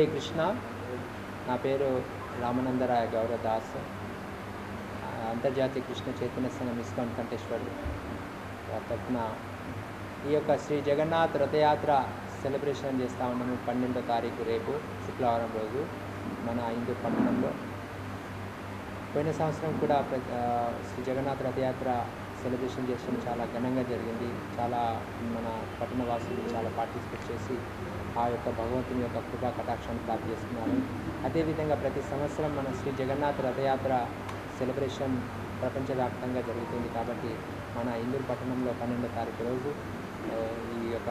హరే కృష్ణ నా పేరు రామనందరాయ గౌరవ దాస్ అంతర్జాతీయ కృష్ణ చైతన్య సంఘం ఇస్కాన్ కంటేశ్వర్ తరఫున ఈ యొక్క శ్రీ జగన్నాథ్ రథయాత్ర సెలబ్రేషన్ చేస్తూ ఉన్నాము పన్నెండో తారీఖు రేపు శుక్రవారం రోజు మన హిందూ పట్టణంలో. పోయిన సంవత్సరం కూడా శ్రీ జగన్నాథ్ రథయాత్ర సెలబ్రేషన్ చేయడం చాలా ఘనంగా జరిగింది. చాలా మన పట్టణ వాసులు చాలా పార్టిసిపేట్ చేసి ఆ యొక్క భగవంతుని యొక్క కృపా కటాక్షాన్ని ప్రాప్తి చేస్తున్నారు అదేవిధంగా ప్రతి సంవత్సరం మన శ్రీ జగన్నాథ్ రథయాత్ర సెలబ్రేషన్ ప్రపంచవ్యాప్తంగా జరుగుతుంది. కాబట్టి మన ఇందూరు పట్టణంలో పన్నెండో తారీఖు రోజు ఈ యొక్క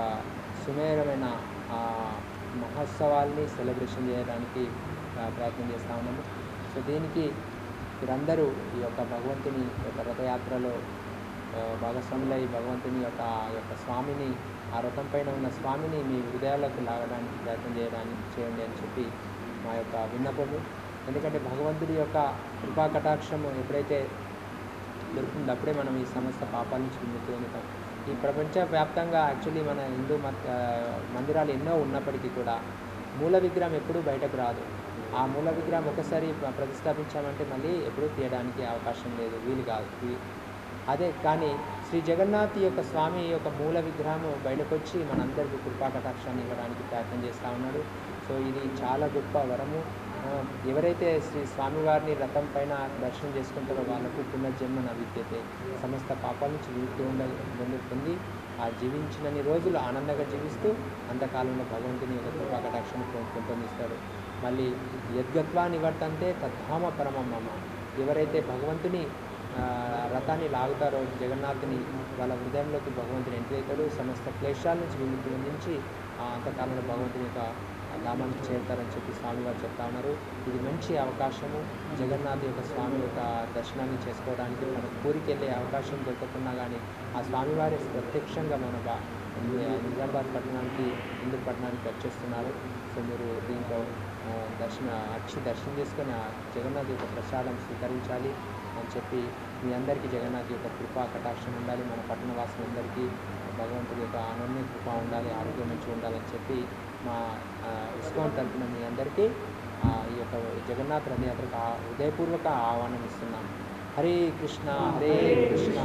సుమేరమైన మహోత్సవాల్ని సెలబ్రేషన్ చేయడానికి ప్రయత్నం చేస్తూ ఉన్నాము. సో దీనికి మీరందరూ ఈ యొక్క భగవంతుని యొక్క రథయాత్రలో భాగస్వాములై భగవంతుని యొక్క ఆ యొక్క స్వామిని ఆ రథం పైన ఉన్న స్వామిని మీ హృదయాలకు లాగడానికి ప్రయత్నం చేయడానికి చేయండి అని చెప్పి మా యొక్క విన్నపము. ఎందుకంటే భగవంతుడి యొక్క కృపా కటాక్షము ఎప్పుడైతే దొరుకుతుంది అప్పుడే మనం ఈ సమస్త పాపాల నుంచి విముక్తి పొందుతాం. ఈ ప్రపంచ వ్యాప్తంగా యాక్చువల్లీ మన హిందూ మత మందిరాలు ఎన్నో ఉన్నప్పటికీ కూడా మూల విగ్రహం ఎప్పుడూ బయటకు రాదు. ఆ మూల విగ్రహం ఒకసారి ప్రతిష్టాపించామంటే మళ్ళీ ఎప్పుడూ తీయడానికి అవకాశం లేదు. వీలు కాదు. అదే కానీ శ్రీ జగన్నాథ్ యొక్క స్వామి యొక్క మూల విగ్రహం బయటకొచ్చి మనందరికీ కృపాకటాక్షాన్ని ఇవ్వడానికి ప్రయత్నం చేస్తూ ఉన్నాడు. సో ఇది చాలా గొప్ప వరము. ఎవరైతే శ్రీ స్వామివారిని రథం పైన దర్శనం చేసుకుంటారో వాళ్ళకు పునర్జన్మ నవిద్యతే సమస్త పాపాల నుంచి విముక్తి ఉండ ఆ జీవించినన్ని రోజులు ఆనందంగా జీవిస్తూ అంతకాలంలో భగవంతుని యొక్క కృపా కటాక్షాన్ని పెంపొందిస్తాడు. మళ్ళీ యద్గత్వా నివర్తంతే తద్ధామ పరమమ్మ. ఎవరైతే భగవంతుని రథాన్ని లాగుతారో జగన్నాథుని వాళ్ళ హృదయంలోకి భగవంతుని ఎంట్రీ అవుతాడు. సమస్త క్లేశాల నుంచి విముక్తి పొందించి అంతకాలంలో భగవంతుని యొక్క నామానికి చేరుతారని చెప్పి స్వామివారు చెప్తా ఉన్నారు. ఇది మంచి అవకాశము. జగన్నాథ్ యొక్క స్వామి యొక్క దర్శనాన్ని చేసుకోవడానికి మన పూరికి వెళ్ళే అవకాశం దొరకకుండా కానీ ఆ స్వామివారి ప్రత్యక్షంగా మన నిజామాబాద్ పట్టణానికి హిందూ పట్టణానికి వచ్చేస్తున్నారు. సో మీరు దీంట్లో దర్శన వచ్చి దర్శనం చేసుకొని ఆ జగన్నాథ్ యొక్క ప్రసాదం స్వీకరించాలి అని చెప్పి మీ అందరికీ జగన్నాథ్ యొక్క కృపా కటాక్షం ఉండాలి. మన పట్టణ వాసులందరికీ భగవంతుడి యొక్క ఆనందం కృప ఉండాలి ఆరోగ్యం మంచిగా ఉండాలని చెప్పి మా ఇస్కాన్ తరఫున మీ అందరికీ ఈ యొక్క జగన్నాథ్ రథయాత్రకు హృదయపూర్వక ఆహ్వానం ఇస్తున్నాం. హరే కృష్ణ హరే కృష్ణ.